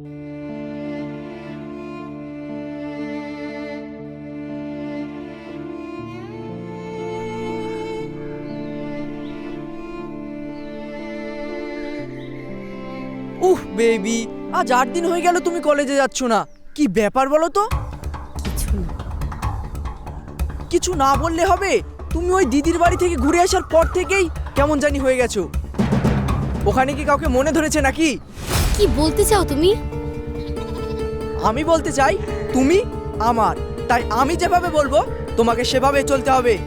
উহ baby আজ আট দিন হয়ে গেল তুমি কলেজে যাচ্ছ না। কি ব্যাপার বলো তো? কিছু না। কিছু না বললে হবে? তুমি ওই দিদির বাড়ি থেকে ঘুরে আসার পর থেকেই কেমন জানি হয়ে গেছো। ওখানে কি কাউকে মনে ধরেছে নাকি? কি বলতে চাও তুমি? আমি বলতে চাই তুমি আমার। তাই আমি যেভাবে বলব তোমাকে সেভাবে চলতে হবে।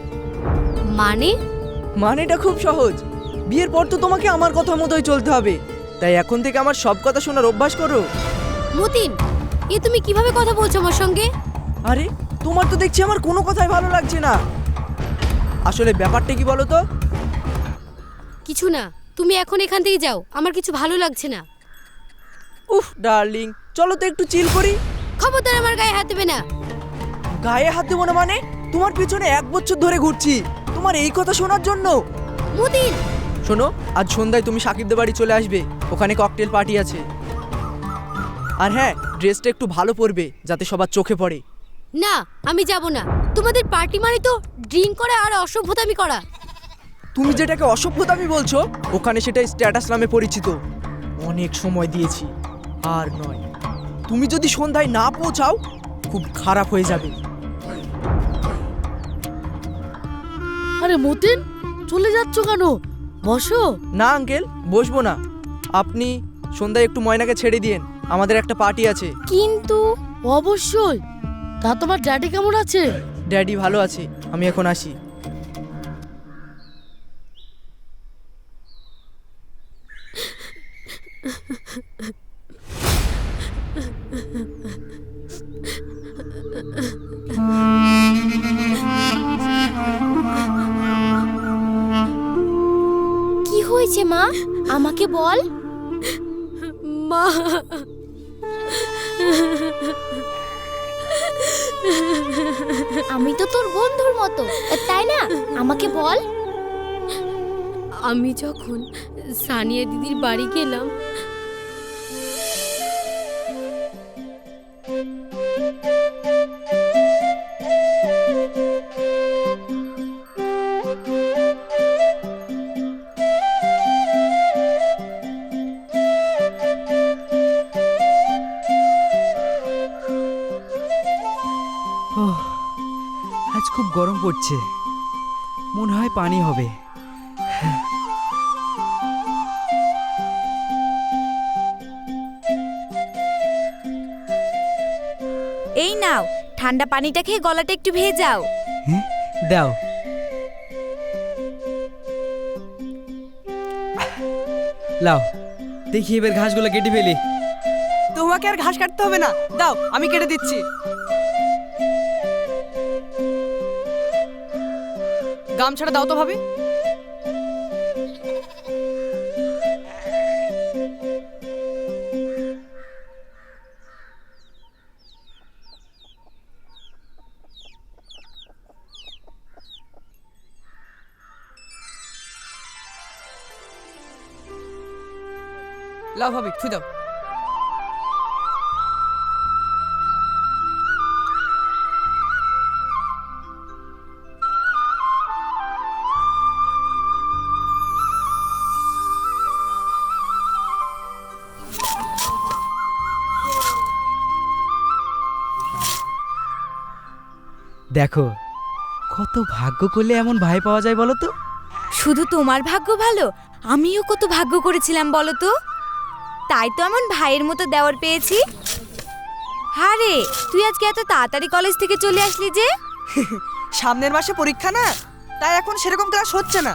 মানে? মানেটা খুব সহজ। বিয়ের পর তো তোমাকে আমার কথা মতোই চলতে হবে। তাই এখন থেকে আমার সব কথা শোনার অভ্যাস করো। মতিন এ তুমি কীভাবে কথা বলছো আমার সঙ্গে? আরে তোমার তো দেখছি আমার কোনো কথাই ভালো লাগছে না। আসলে ব্যাপারটা কি বলো তো? কিছু না তুমি এখন এখান থেকে যাও। আমার কিছু ভালো লাগছে না। উফ ডার্লিং চলো তো একটু চিল করি। খবরদার আমার গায়ে হাত দেবে না। গায়ে হাত দেবো না মানে? তোমার পিছনে এক বছর ধরে ঘুরছি। তোমার এই কথা শোনার জন্য। মতিন শোনো আজ সন্ধ্যায় তুমি সাকিবদের বাড়ি চলে আসবে। ওখানে ককটেল পার্টি আছে। আর হ্যাঁ ড্রেসটা একটু ভালো পরবে যাতে সবার চোখে পড়ে। না আমি যাব না। তোমাদের পার্টি মানে তো ড্রিঙ্ক করা আর অসভ্যতামি করা। তুমি যেটাকে অসভ্যতামি বলছো ওখানে সেটা স্ট্যাটাস নামে পরিচিত। অনেক সময় দিয়েছি। আর নয়। তুমি যদি সন্ধ্যায় না পৌঁছাও খুব খারাপ হয়ে যাবে। আরে মতিন চলে যাচ্ছ কেন? বসো। না আঙ্কেল বসবো না। আপনি সন্ধ্যায় একটু ময়নাকে ছেড়ে দিয়েন। আমাদের একটা পার্টি আছে। কিন্তু? অবশ্যই। তা তোমার ড্যাডি কেমন আছে? ড্যাডি ভালো আছে। আমি এখন আসি। আমাকে বল। মা। আমি তো তোর বন্ধুর মতো তাই না? আমাকে বল। আমি যখন সানিয়া দিদির বাড়ি গেলাম পড়ছে। মনে হয় পানি হবে। এই নাও ঠান্ডা পানিটা খেয়ে গলাটা একটু ভেজাও। দাও। লাও দেখি এবার ঘাসগুলো কেটে ফেলি। তোমাকে আর ঘাস কাটতে হবে না। দাও আমি কেটে দিচ্ছি। গামছাটা দাও তো ভাবি। লাভ ভাবি থুই দাও। দেখো কত ভাগ্য করলে এমন ভাই পাওয়া যায় বলো তো? শুধু তোমার ভাগ্য ভালো আমিও কত ভাগ্য করেছিলাম বলো তো? তাই তো এমন ভাইয়ের মতো দেওয়ার পেয়েছি। হারে তুই আজকে এত তাড়াতাড়ি কলেজ থেকে চলে আসলি যে? সামনের মাসে পরীক্ষা না তাই এখন সেরকম ক্লাস হচ্ছে না।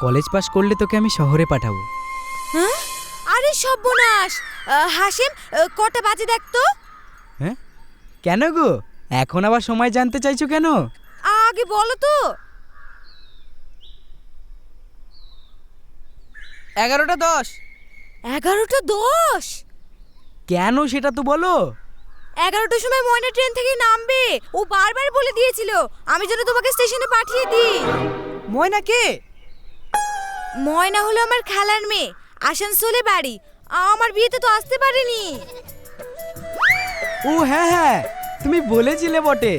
কলেজ পাস করলে তোকে আমি শহরে পাঠাবো। হ্যাঁ? আরে সর্বনাশ! আহ, হাসিম আহ, কটা বাজে দেখ তো? হ্যাঁ? কেন গো? এখন আবার সময় জানতে চাইছো কেন? আগে বলো তো। এগারোটা দশ। এগারোটা দশ? কেন সেটা তো বলো। এগারোটার সময় ময়না ট্রেন থেকে নামবে। ও বারবার বলে দিয়েছিল আমি যেন তোমাকে স্টেশনে পাঠিয়ে দিই। ময়না কে? ময়না হলো আমার খালার মেয়ে আসানসোলে বাড়ি। আমার বিয়েতে তো আসতে পারেনি। ও হ্যাঁ হ্যাঁ। তুমি বলেছিলে বটে।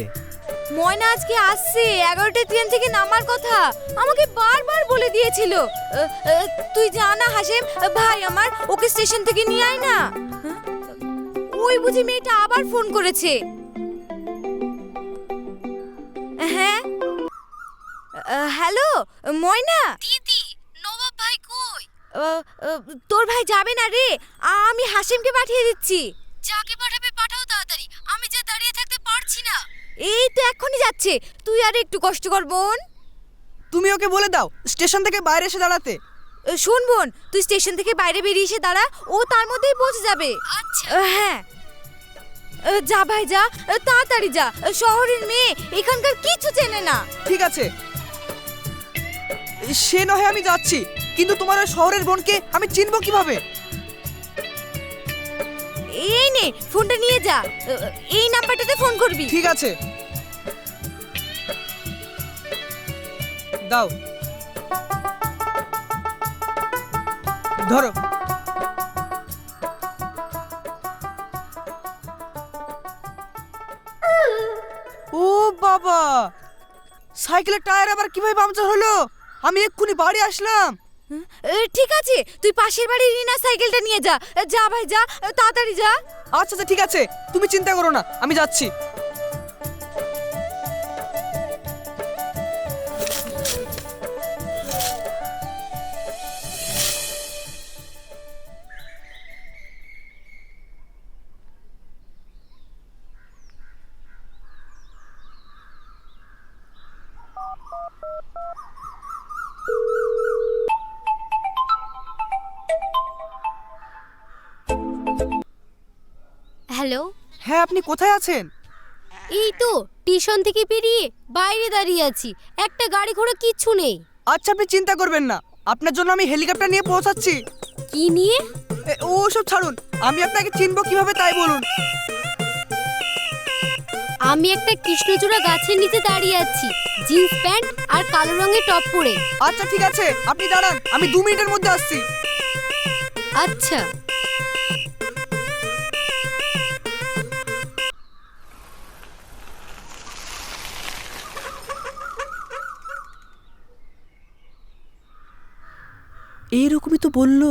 ময়না আজকে আসছে এগারোটা ট্রেন থেকে নামার কথা। আমাকে বারবার বলে দিয়েছিল। তুই জানা হাসেম ভাই আমার ওকে স্টেশন থেকে নিয়ে আয় না। ওই বুঝি মেয়েটা আবার ফোন করেছে। হ্যাঁ? হ্যালো ময়না? দিদি নবাব ভাই কই? তোর ভাই যাবে না রে আমি হাসেমকে পাঠিয়ে দিচ্ছি। যাকে পাঠাবে পাঠাও তাড়াতাড়ি আমি যে দাঁড়িয়ে থাকতে পারছি না এই তো এখনই যাচ্ছে। তুই আর একটু কষ্ট কর বোন। তুমি ওকে বলে দাও স্টেশন থেকে বাইরে এসে দাঁড়াতে। শোন বোন তুই স্টেশন থেকে বাইরে বেরিয়ে এসে দাঁড়া ও তার মধ্যেই পৌঁছে যাবে। আচ্ছা। হ্যাঁ। যা ভাই যা। তাড়াতাড়ি যা। শহরের মেয়ে এখানকার কিছু চেনে না। ঠিক আছে। সে নহে আমি যাচ্ছি কিন্তু তোমার ওই শহরের বোনকে আমি চিনবো কীভাবে? এই নে, ফোনটা নিয়ে যা। এই নাম্বারটাতে ফোন করবি। ঠিক আছে। দাও। ধরো। ও বাবা! সাইকেলের টায়ার আবার কীভাবে পাংচার হলো? আমি এক্ষুনি বাড়ি আসলাম। ঠিক আছে, তুই পাশের বাড়ি রিনা সাইকেলটা নিয়ে যা। যা ভাই, যা তাড়াতাড়ি যা। আচ্ছা আচ্ছা ঠিক আছে, তুমি চিন্তা করো না, আমি যাচ্ছি। হ্যাঁ আপনি কোথায় আছেন? এই তো টিউশন থেকে বেরিয়ে বাইরে দাঁড়িয়ে আছি। একটা গাড়ি ঘোড়া কিচ্ছু নেই। আচ্ছা আপনি চিন্তা করবেন না। আপনার জন্য আমি হেলিকপ্টার নিয়ে পৌঁছাচ্ছি। কি নিয়ে? ও সব ছাড়ুন। আমি আপনাকে চিনবো কীভাবে তাই বলুন। আমি একটা কৃষ্ণচূড়া গাছের নিচে দাঁড়িয়ে আছি। জিন্স প্যান্ট আর কালো রঙের টপ পরে। আচ্ছা ঠিক আছে। আপনি দাঁড়ান। আমি দু মিনিটের মধ্যে আসছি। আচ্ছা। এইরকমই তো বলল।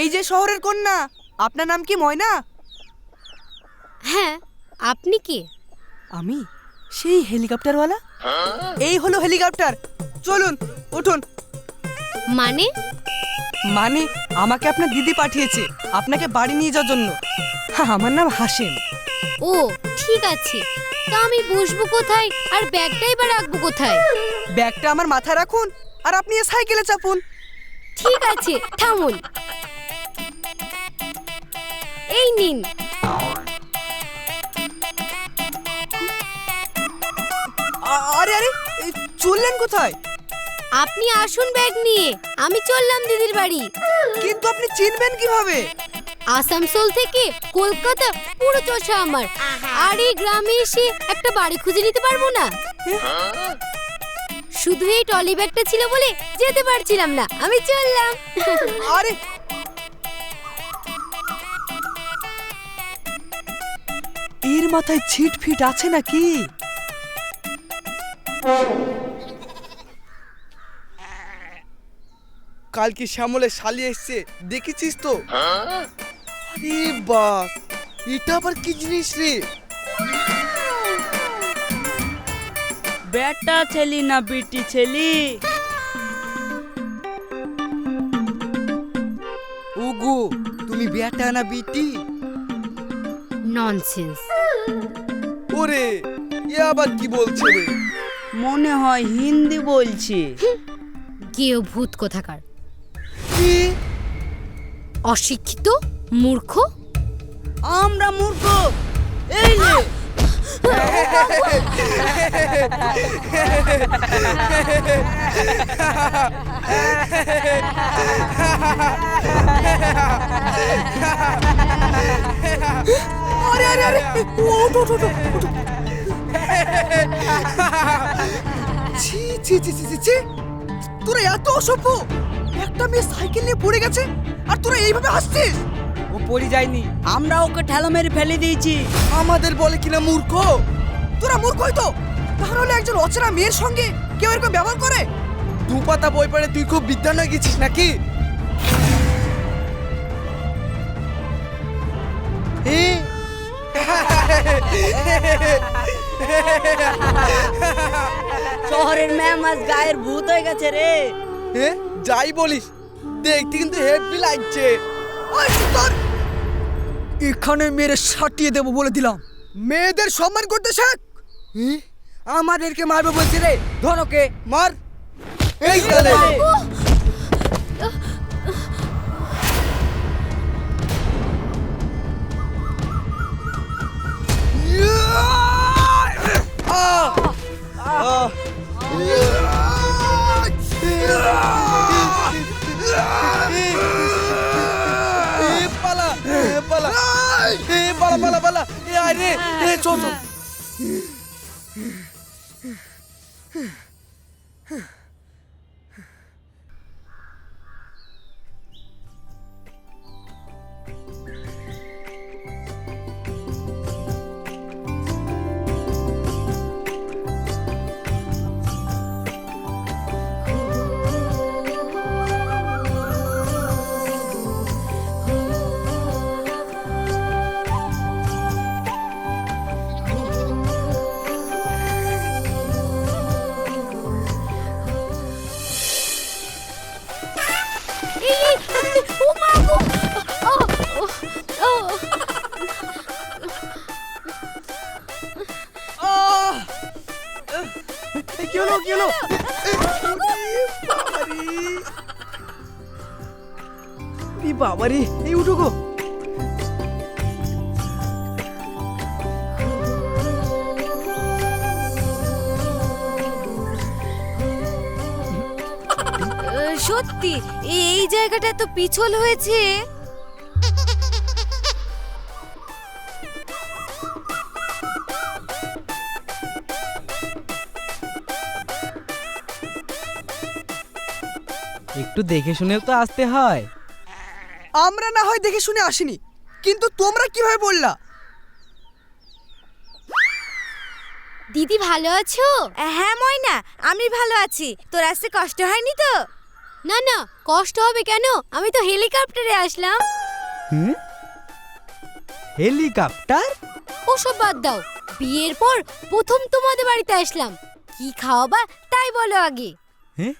এই যে শহরের কন্যা আপনার নাম কি ময়না? হ্যাঁ আপনি কি? আমি সেই হেলিকপ্টারওয়ালা? এই হলো হেলিকপ্টার। চলুন উঠুন। মানে? মানে আমাকে আপনার দিদি পাঠিয়েছে আপনাকে বাড়ি নিয়ে যাওয়ার জন্য। হ্যাঁ আমার নাম হাসেম। ও ঠিক আছে। তা আমি বসবো কোথায়? আর ব্যাগটাই বা রাখব কোথায়? ব্যাগটা আমার মাথায় রাখুন আর আপনি এ সাইকেলে চাপুন। ঠিক আছে থামুন। এই নিন। আরে আরে চললেন কোথায়? আপনি আসুন ব্যাগ নিয়ে আমি চললাম দিদির বাড়ি। কিন্তু আপনি চিনবেন কীভাবে? আসানসোল থেকে কলকাতা পুরো চষা আমার। আর এই গ্রামে এসে একটা বাড়ি খুঁজে নিতে পারব না। শুধু এই টলি ব্যাগটা ছিল বলে যেতে পারছিলাম না। আমি চললাম। আরে। এর মাথায় ছিট ফিট আছে নাকি? কালকে শ্যামলে শালি এসছে? দেখেছিস তো? আরে বাস এটা আবার কি জিনিস রে? বেটা ছেলি না বিটি ছেলি? ওগো তুমি বেটা না বিটি? ননসেন্স ওরে এ আবার কি বলছে রে? মনে হয় হিন্দি বলছে। কেউ ভূত কোথাকার? কি? অশিক্ষিত? মূর্খ? আমরা মূর্খ। এই রে আরে আরে আরে। ওঠ ওঠ ওঠ ওঠ। ছি ছি ছি ছি ছি, ছি। তোরা এত অসভ্য। একটা মেয়ে সাইকেল নিয়ে পড়ে গেছে আর তোরা এইভাবে হাসছিস? ও পড়ে যায়নি। আমরা ওকে ঠেলা মেরে ফেলে দিয়েছি। আমাদের বলে কিনা মূর্খ? তোরা মূর্খই তো? তাহলে একজন অচেনা মেয়ের সঙ্গে কেউ এরকম ব্যবহার করে? দু পাতা বই পড়ে তুই খুব বিদ্যান হয়ে গেছিস নাকি? এ? শহরের ম্যাম আজ গায়ের ভূত হয়ে গেছে রে। যাই বলিস। দেখতে কিন্তু হেভি লাগছে। ওই! এখানে মেরে সাটিয়ে দেব বলে দিলাম। মেয়েদের সম্মান করতে শেখ? আমাদেরকে মারবে বলছে রে ধরকে মার। এই এ এ আয় রে এ কি বাবারি এই উঠো সত্যি এই জায়গাটা তো পিছল হয়েছে। একটু দেখে শুনেও তো আসতে হয়। আমরা না হয় দেখে শুনে আসিনি কিন্তু তোমরা কীভাবে বললা? দিদি ভালো আছো? হ্যাঁ ময়না আমি ভালো আছি। তোর আসতে কষ্ট হয়নি তো? না না কষ্ট হবে কেন? আমি তো হেলিকপ্টারে আসলাম। হুম? হেলিকপ্টার? ওসব বাদ দাও। বিয়ের পর প্রথম তোমাদের বাড়িতে আসলাম। কি খাওয়াবা তাই বলো আগে। হ্যাঁ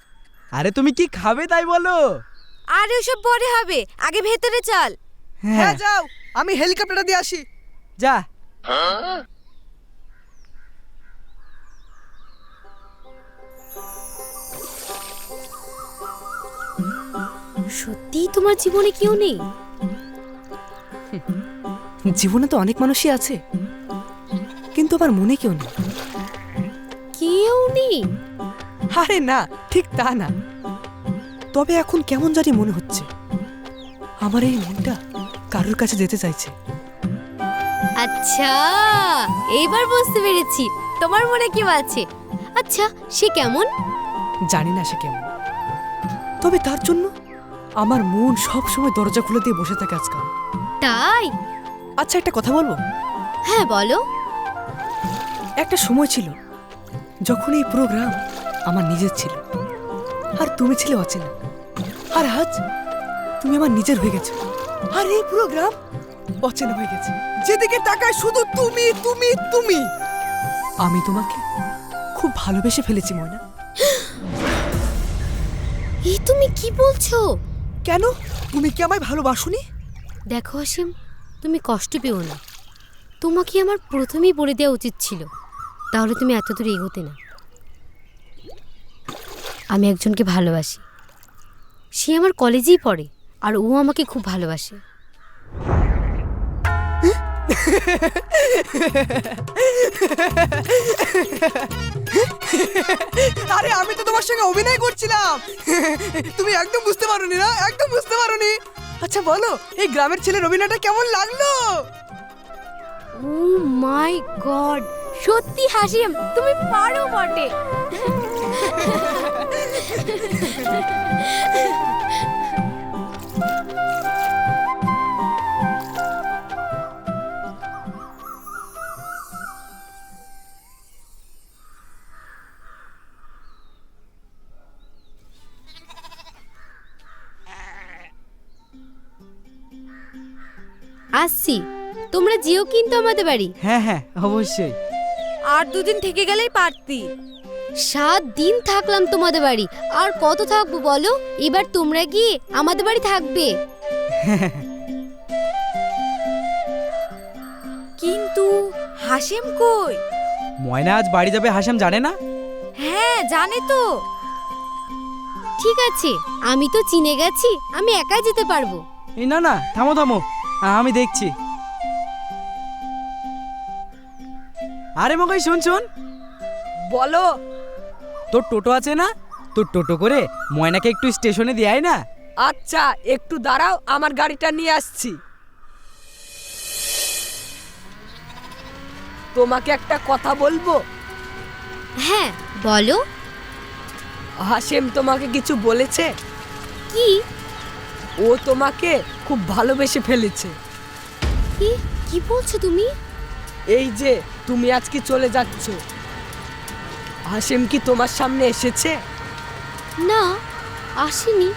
আরে তুমি কি খাবে তাই বলো? আর ওসব পরে হবে। আগে ভেতরে চল। হ্যাঁ। যাও। আমি হেলিকপ্টারটা দিয়ে আসি। যা। সত্যিই তোমার জীবনে কেউ নেই? জীবনে তো অনেক মানুষই আছে। কিন্তু আমার মনে কেউ নেই। কেউ নেই? আরে না ঠিক তা না। তবে এখন কেমন জানি মনে হচ্ছে। আমার এই মনটা কারোর কাছে যেতে চাইছে। আচ্ছা এইবার বুঝতে পেরেছি। তোমার মনে কেউ আছে? আচ্ছা সে কেমন? জানি না সে কেমন। তবে তার জন্য আমার মন সব সময় দরজা খুলে দিয়ে বসে থাকে আজকাল। তাই? আচ্ছা একটা কথা বলব? হ্যাঁ বলো। একটা সময় ছিল যখন এই প্রোগ্রাম আমার নিজের ছিল। আর তুমি ছিলে অচেনা। আর আজ তুমি আমার নিজের হয়ে গেছো। আর এই প্রোগ্রাম অচেনা হয়ে গেছে। যেদিকে তাকায় শুধু তুমি তুমি তুমি। আমি তোমাকে খুব ভালোবেসে ফেলেছি ময়না। এই তুমি কি বলছো? কেন? তুমি কি আমায় ভালোবাসোনি? দেখো অসীম তুমি কষ্ট পেও না। তোমাকে আমার প্রথমেই বলে দেওয়া উচিত ছিল তাহলে তুমি এত দূর এগোতে না। আমি একজনকে ভালোবাসি। সে আমার কলেজেই পড়ে আর ও আমাকে খুব ভালোবাসে। আরে আমি তো তোমার সঙ্গে অভিনয় করছিলাম। তুমি একদম বুঝতে পারোনি না একদম বুঝতে পারোনি। আচ্ছা বলো এই গ্রামের ছেলের অভিনয়টা কেমন লাগল? ও মাই গড সত্যি হাসিম তুমি পারো বটে। আসছি। তোমরা যেও কিন্তু আমাদের বাড়ি। হ্যাঁ হ্যাঁ অবশ্যই। আর দুদিন থেকে গেলেই পারতি। সাত দিন থাকলাম তোমাদের বাড়ি। আর কত থাকব বলো? এবার তোমরা গিয়ে আমাদের বাড়ি থাকবে। কিন্তু হাসেম কই? ময়না আজ বাড়ি যাবে হাসাম জানে না? হ্যাঁ জানে তো। ঠিক আছে আমি তো চিনে গেছি আমি একাই যেতে পারব। এই না না থামো থামো আমি দেখছি। আরে মগাই শোন শোন। বলো তোর টোটো আছে না? তোর টোটো করে ময়নাকে একটু স্টেশনে দিয়ে আয় না। আচ্ছা একটু দাঁড়াও আমার গাড়িটা নিয়ে আসছি। তোমাকে একটা কথা বলব? হ্যাঁ বলো। হাসেম তোমাকে কিছু বলেছে? কি? ও তোমাকে খুব ভালোবেসে ফেলেছে। কি? কি বলছো তুমি? এই যে তুমি আজকে চলে যাচ্ছ। হাসেম কি তোমার সামনে এসেছে? না আসেনি।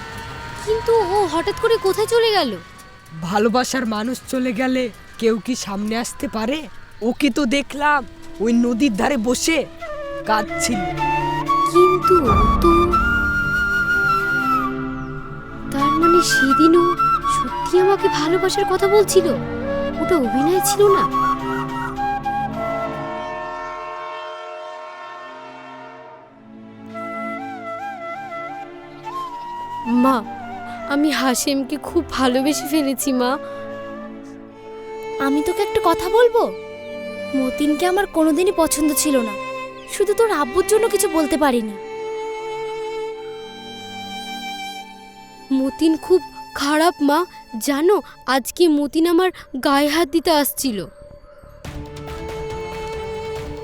কিন্তু ও হঠাৎ করে কোথায় চলে গেল? ভালোবাসার মানুষ চলে গেলে কেউ কি সামনে আসতে পারে? ওকে তো দেখলাম ওই নদীর ধারে বসে কাঁদছিল। কিন্তু ও তো তার মানে সেদিনও সত্যি আমাকে ভালোবাসার কথা বলছিল? ওটা অভিনয় ছিল না? আমি হাসেমকে খুব ভালোবেসে ফেলেছি মা। আমি তোকে একটা কথা বলব? মতিনকে আমার কোনোদিনই পছন্দ ছিল না। শুধু তোর আব্বুর জন্য কিছু বলতে পারিনি। মতিন খুব খারাপ মা। জানো আজকে মতিন আমার গায়ে হাত দিতে আসছিল।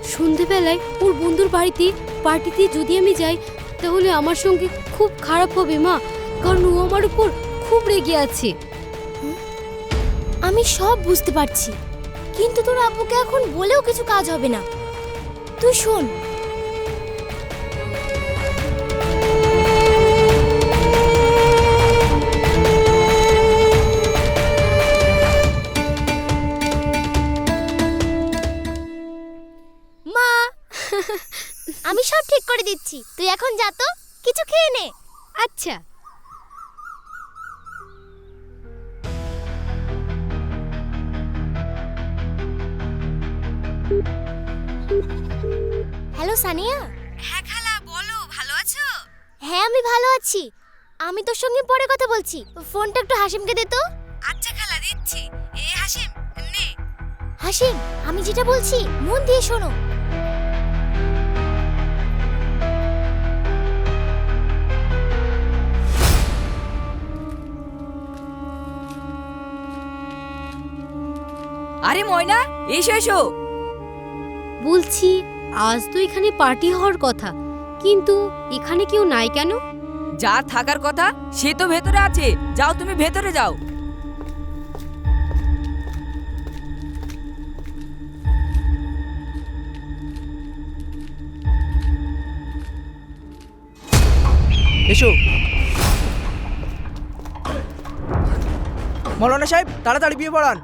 সন্ধেবেলায় ওর বন্ধুর বাড়িতে পার্টিতে যদি আমি যাই তাহলে আমার সঙ্গে খুব খারাপ হবে মা। কারণ ও আমার উপর খুব রেগে আছে। আমি সব বুঝতে পারছি। কিন্তু তোর আব্বুকে এখন বলেও কিছু কাজ হবে না। তুই শোন। মা আমি সব ঠিক করে দিচ্ছি। তুই এখন যা তো কিছু খেয়ে নে। আচ্ছা। হ্যালো সানিয়া। হ্যাঁ খালা বলো ভালো আছো? হ্যাঁ আমি ভালো আছি। আমি তোর সঙ্গে পরে কথা বলছি। ফোনটা একটু হাসিমকে দে তো। আচ্ছা খালা দিচ্ছি। এ হাসিম নে। হাসিম আমি যেটা বলছি মন দিয়ে শোনো। আরে ময়না এসো এসো। বলছি আজ তো এখানে পার্টি হওয়ার কথা কিন্তু এখানে কেউ নাই কেন? যার থাকার কথা সে তো ভেতরে আছে। যাও তুমি ভেতরে যাও। এসো। মৌলানা সাহেব তাড়াতাড়ি বিয়ে পড়ান।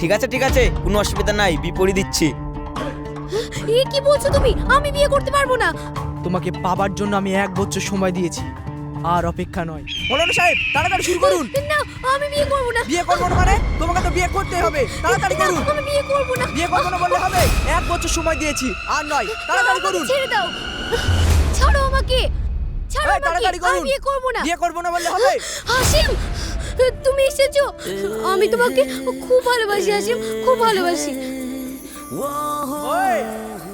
ঠিক আছে ঠিক আছে কোনো অসুবিধা নাই বিপরীত দিচ্ছি। এ কি বলছো তুমি? আমি বিয়ে করতে পারব না। তোমাকে পাবার জন্য আমি এক বছর সময় দিয়েছি। আর অপেক্ষা নয়। মৌলানা সাহেব তাড়াতাড়ি শুরু করুন। না আমি বিয়ে করব না। বিয়ে করব না মানে? তোমাকে তো বিয়ে করতে হবে। তাড়াতাড়ি করুন। আমি বিয়ে করব না। বিয়ে করব না বললে হবে? এক বছর সময় দিয়েছি আর নয়। তাড়াতাড়ি করুন। ছেড়ে দাও। ছাড়ো আমাকে। ছাড়ো আমাকে। আমি বিয়ে করব না। বিয়ে করব না বললে হবে? হাসিম তুমি এসেছ। আমি তোমাকে খুব ভালোবাসি হাসিম। খুব ভালোবাসি। ওই,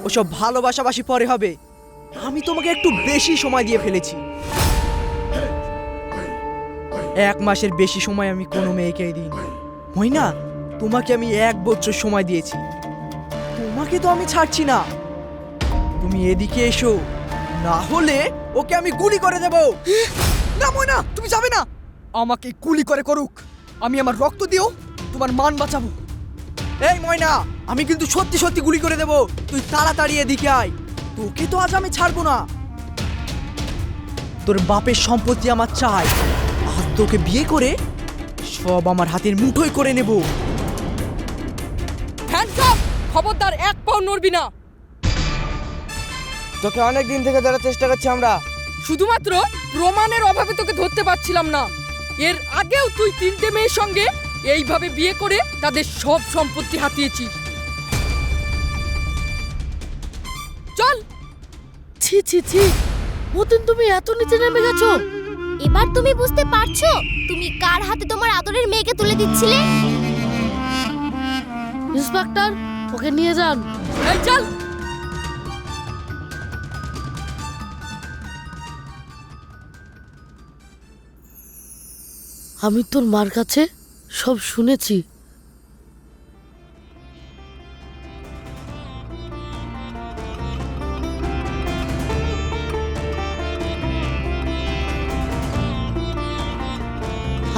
ওসব ভালোবাসাবাসি পরে হবে। আমি তোমাকে একটু বেশি সময় দিয়ে ফেলেছি। এক মাসের বেশি সময় আমি কোনো মেয়েকেই দিইনি। মইনা তোমাকে আমি এক বছর সময় দিয়েছি। তোমাকে তো আমি ছাড়ছি না। তুমি এদিকে এসো। না হলে ওকে আমি গুলি করে দেব। না ময়না তুমি যাবে না। আমাকে গুলি করে করুক। আমি আমার রক্ত দিও তোমার মান বাঁচাবো। এই ময়না আমি কিন্তু সত্যি সত্যি গুলি করে দেব। তুই তাড়াতাড়ি এদিকে আয়। তোকে তো আজ আমি ছাড়বো না। তোর বাপের সম্পত্তি আমার চাই। আর তোকে বিয়ে করে সব আমার হাতের মুঠোয় করে নেব। খবরদার এক পাও নড়বি না। তোকে অনেক দিন থেকে ধরার চেষ্টা করছি আমরা। শুধুমাত্র প্রমাণের অভাবে তোকে ধরতে পারছিলাম না। এর আগেও তুই তিনটে মেয়ের সঙ্গে এইভাবে বিয়ে করে তাদের সব সম্পত্তি হাতিয়েছিস চল! ছি ছি ছি। মতিন তুমি এত নিচে নেমে গেছো। এবার তুমি বুঝতে পারছ তুমি কার হাতে তোমার আদরের মেয়েকে তুলে দিচ্ছিলে? ইন্সপেক্টর ওকে নিয়ে যান। এই চল! আমি তোর মার কাছে সব শুনেছি।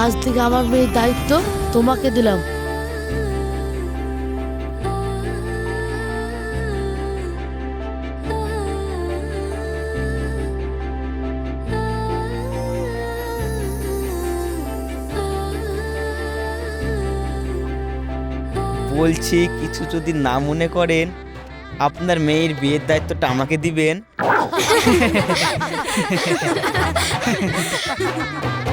আজ থেকে আমার মেয়ের দায়িত্ব তোমাকে দিলাম। বলছি কিছু যদি না মনে করেন আপনার মেয়ের বিয়ের দায়িত্বটা আমাকে দিবেন।